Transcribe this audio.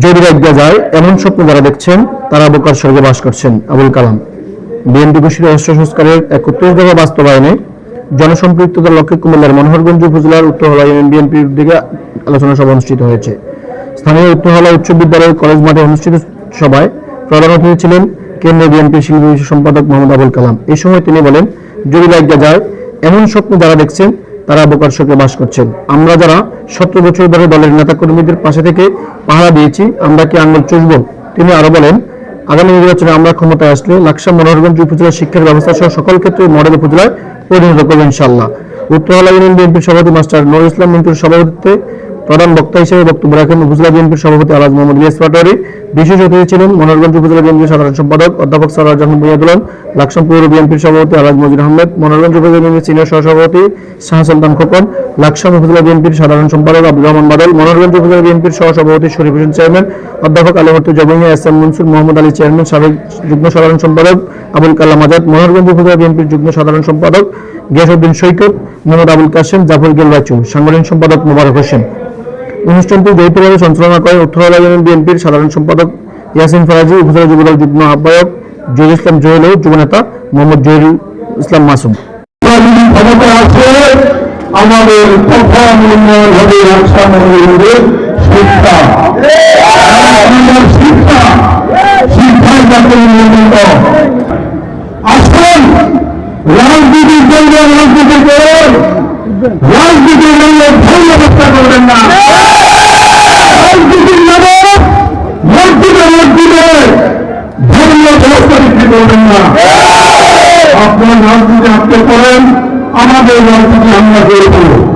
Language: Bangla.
যদি রাজ্ঞা যায়, এমন স্বপ্ন যারা দেখছেন, তারা বোকার স্বর্গে বাস করছেন আবুল কালাম। বিএনপি সংস্কারের একত্রিশ দফা বাস্তবায়নে জনসম্পৃক্ততার লক্ষ্যে কুমিল্লার মনোহরগঞ্জ উপজেলার উত্তরহলা ইউনিয়ন বিএনপির দিকে আলোচনা সভা অনুষ্ঠিত হয়েছে। স্থানীয় উত্তরহলা উচ্চ বিদ্যালয় কলেজ মাঠে অনুষ্ঠিত সভায় প্রধান অতিথি ছিলেন কেন্দ্রীয় বিএনপি শিল্পী সম্পাদক মোহাম্মদ আবুল কালাম। এই সময় তিনি বলেন রাজ্ঞা যায়, এমন স্বপ্ন যারা দেখছেন তারা বোকার শোকে বাস করছেন। আমরা যারা সতেরো বছর ধরে দলের নেতা কর্মীদের পাশে থেকে পাহারা দিয়েছি, আমরা কি আঙ্গুল চুষব? তিনি আরও বলেন, আগামী নির্বাচনে আমরা ক্ষমতায় আসলে লাকসা মনোহরগঞ্জ উপজেলার শিক্ষার ব্যবস্থা সহ সকল ক্ষেত্রে মডেল উপজেলায় পরিণত করব ইনশাল্লাহ উত্তর ইউনিয়ন বিএনপির সভাপতি মাস্টার নুরুল ইসলাম মন্ত্রীর সভাপতিত্বে প্রধান বক্তা হিসেবে বক্তব্য রাখেন উপজেলা বিএনপির সভাপতি আলাজ মোহাম্মদ ইলিয়াস পাটোয়ারি। বিশেষ অতিথি ছিলেন মনোহরগঞ্জ উপজেলা বিএনপির সাধারণ সম্পাদক অধ্যাপক সরার জাহান বুনিয়াদুলন লাকসাম পৌর বিএনপির সভাপতি আলাজ মজিদ আহমেদ মনোহরগঞ্জ উপজেলা বিএনপির সিনিয়র সহসভাপতি শাহ সুলতান খোকন, লাকসাম উপজেলা বিএনপির সাধারণ সম্পাদক আব্দুর রহমান বাদল মনোহরগঞ্জ উপজেলা বিএনপির সহসভাপতি শরীফ হোসেন চেয়ারম্যান, অধ্যাপক আলিমর্তু জবঙ্গিয়া S M Mansur Mohammad Ali chairman, সাবেক যুগ্ম সাধারণ সম্পাদক আবুল কালাম আজাদ মনোরগঞ্জ উপজেলা বিএনপির যুগ্ম সাধারণ সম্পাদক গিয়াসউদ্দিন সৈকত, মোহাম্মদ আবুল কাসেম জাফর গেল রাচু সাংগঠনিক সম্পাদক মোবারক হোসেন। অনুষ্ঠানটি যৌথভাবে সঞ্চালনা করেন উত্তরহালা ইউনিয়ন বিএনপির সাধারণ সম্পাদক ইয়াসিন ফরাজি, উপজেলা যুবদল যুগ্ম আহ্বায়ক জহির ইসলাম জহিল যুবনেতা মোহাম্মদ জহির ইসলাম মাসুম। রাজনীতির জন্য রাজনীতি করুন। রাজনীতির জন্য করবেন না। আপনার রাজনীতি আপনি করেন আমাদের রাজনীতি আমরা করে করব